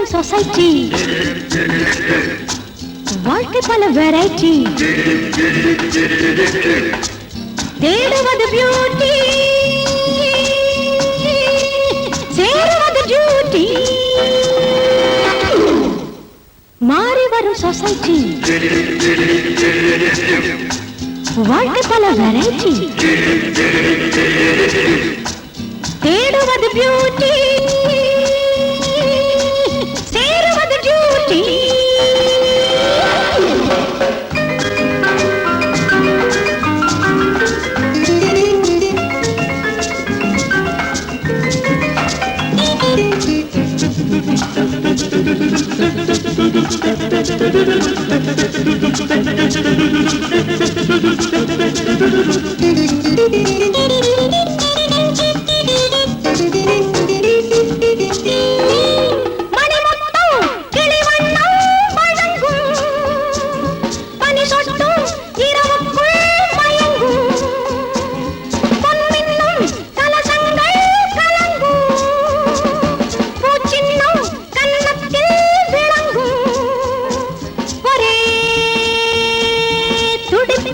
పలు సొసైటీ வாழ்க்கை பல வெரைட்டி தேடுவது பியூட்டி சேருவது டியூட்டி மாறி வரும் சொசைட்டி வாழ்க்கை பல வெரைட்டி தேடுவது பியூட்டி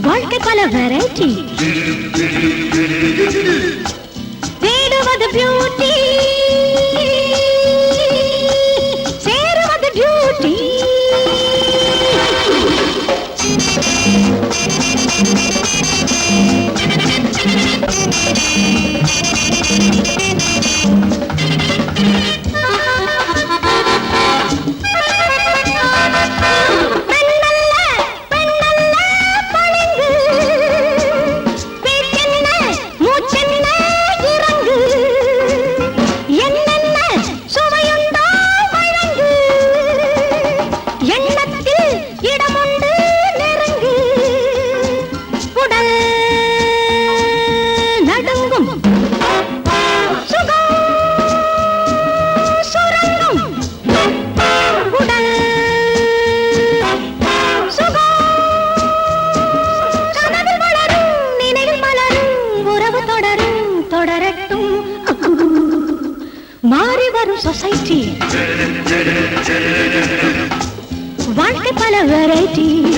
வாழ்க்கை பல வெரைட்டி మారేవారు సొసైటీ. వాళ్ళకి పల వెరైటీ.